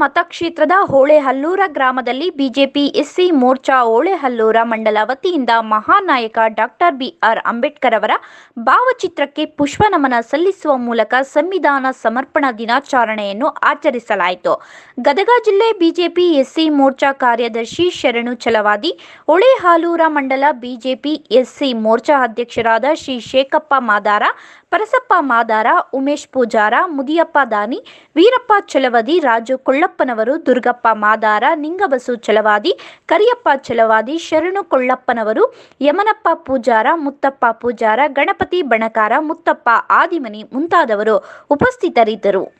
ಮತಕ್ಷೇತ್ರದ ಹೋಳೆಹಲ್ಲೂರ ಗ್ರಾಮದಲ್ಲಿ BJP SC Morcha ಹೋಳೆಹಲ್ಲೂರ ಮಂಡಲ ವತಿಯಿಂದ ಮಹಾನಾಯಕ ಡಾಕ್ಟರ್ ಬಿಆರ್ ಅಂಬೇಡ್ಕರ್ ಅವರ ಭಾವಚಿತ್ರಕ್ಕೆ ಪುಷ್ಪ ನಮನ ಸಲ್ಲಿಸುವ ಮೂಲಕ ಸಂವಿಧಾನ ಸಮರ್ಪಣಾ ದಿನಾಚರಣೆಯನ್ನು ಆಚರಿಸಲಾಯಿತು. ಗದಗ ಜಿಲ್ಲೆ ಬಿಜೆಪಿ ಎಸ್ಸಿ ಮೋರ್ಚಾ ಕಾರ್ಯದರ್ಶಿ ಶರಣು ಛಲವಾದಿ ಹೊಳೆಹಾಲೂರ ಮಂಡಲ ಬಿಜೆಪಿ ಎಸ್ಸಿ ಮೋರ್ಚಾ ಅಧ್ಯಕ್ಷರಾದ ಶ್ರೀ ಶೇಖಪ್ಪ ಮಾದಾರ, ಪರಸಪ್ಪ ಮಾದಾರ, ಉಮೇಶ್ ಪೂಜಾರ, ಮುದಿಯಪ್ಪ ದಾನಿ ವೀರಪ್ಪ ಚಲವಾದಿ, ರಾಜು ಕೊಳ್ಳಪ್ಪನವರು, ದುರ್ಗಪ್ಪ ಮಾದಾರ, ನಿಂಗಬಸು ಚಲವಾದಿ, ಕರಿಯಪ್ಪ ಚಲವಾದಿ, ಶರಣು ಕೊಳ್ಳಪ್ಪನವರು, ಯಮನಪ್ಪ ಪೂಜಾರ, ಮುತ್ತಪ್ಪ ಪೂಜಾರ, ಗಣಪತಿ ಬಣಕಾರ, ಮುತ್ತಪ್ಪ ಆದಿಮನಿ ಮುಂತಾದವರು ಉಪಸ್ಥಿತರಿದ್ದರು.